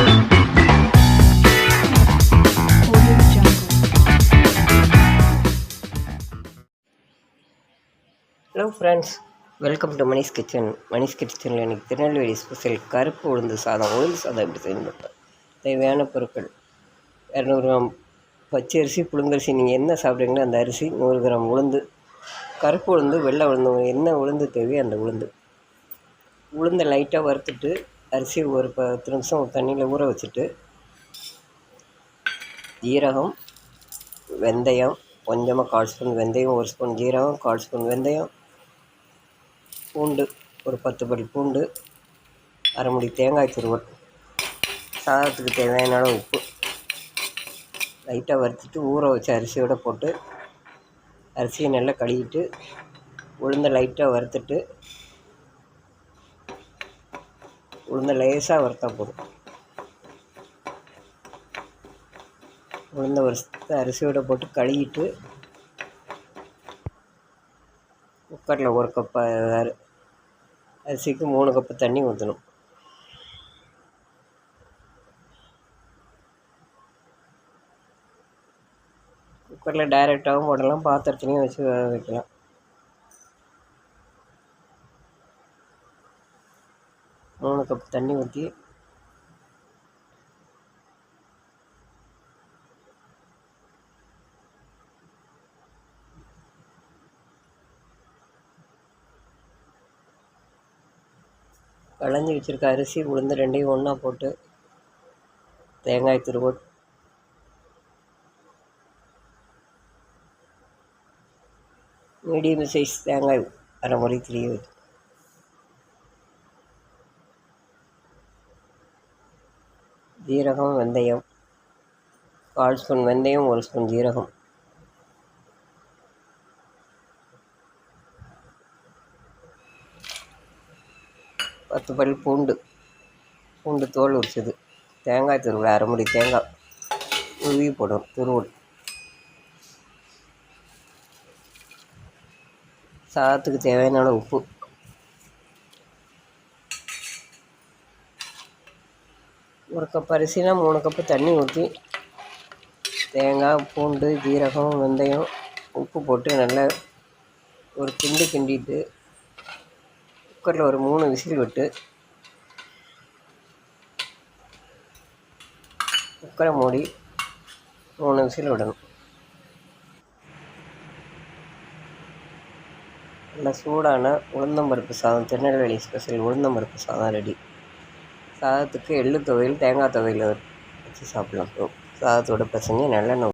Hello friends welcome to Manish kitchen Manish கிச்சனில் எனக்கு Tirunelveli special கருப்பு உளுந்து சாதம். உளுந்து சாதம் எப்படி செய்யணும் தேவையான பொருட்கள். இரநூறு கிராம் பச்சை அரிசி புழுங்கரிசி நீங்கள் என்ன சாப்பிட்றீங்களோ அந்த அரிசி நூறு கிராம் உளுந்து. கருப்பு உளுந்து வெள்ளை உளுந்து என்ன உளுந்து தேவையோ அந்த உளுந்து. உளுந்தை லைட்டாக வறுத்துட்டு அரிசி ஒரு பத்து நிமிஷம் தண்ணியில் ஊற வச்சுட்டு ஜீரகம் வெந்தயம் கொஞ்சமாக கால் ஸ்பூன் வெந்தயம் ஒரு ஸ்பூன் ஜீரகம் கால் ஸ்பூன் வெந்தயம் பூண்டு ஒரு பத்து படி பூண்டு அரை முடி தேங்காய் துருவல் சாதத்துக்கு தேவையான அளவு உப்பு லைட்டாக வறுத்துட்டு ஊற வச்ச அரிசியோடு போட்டு அரிசியை நல்லா கழுவிட்டு உளுந்தை லைட்டாக வறுத்துட்டு உளுந்தை லேசாக வறுத்தா போதும். உளுந்த வறுத்த அரிசியோடு போட்டு கழுவிட்டு குக்கரில் ஒரு கப்பு அரிசிக்கு மூணு கப்பு தண்ணி ஊற்றணும் குக்கரில் டைரெக்டாகவும் போடலாம் பாத்திரத்துலேயும் வச்சு வைக்கலாம். மூணு கப் தண்ணி ஊற்றி களைஞ்சி வச்சுருக்க அரிசி உளுந்து ரெண்டையும் ஒன்றா போட்டு தேங்காய் துருவல். மீடியம் சைஸ் தேங்காய் அரை முறை திருவி ஜீரகம் வெந்தயம். கால் ஸ்பூன் வெந்தயம் ஒரு ஸ்பூன் ஜீரகம். பத்து பல் பூண்டு. பூண்டு தோல் உரிச்சது. தேங்காய் துருவல் அரைமுடி தேங்காய். உருவி போடும் துருவல். சாதத்துக்கு தேவையான உப்பு. ஒரு கப் அரிசினா மூணு கப்பு தண்ணி ஊற்றி தேங்காய் பூண்டு ஜீரகம் வெந்தயம் உப்பு போட்டு நல்லா ஒரு கிண்டு கிண்டிட்டு குக்கரில் ஒரு மூணு விசில் விட்டு குக்கரை மூடி மூணு விசில் விடணும். நல்லா சூடான உளுந்தம்பருப்பு சாதம் திருநெல்வேலி ஸ்பெஷல் உளுந்தம்பருப்பு சாதம் ரெடி. சாதத்துக்கு எள்ளு துவையல் தேங்காய் துவையல் வச்சு சாப்பிட்லாம். சாதத்தோட பசங்க நல்லெண்ணெய்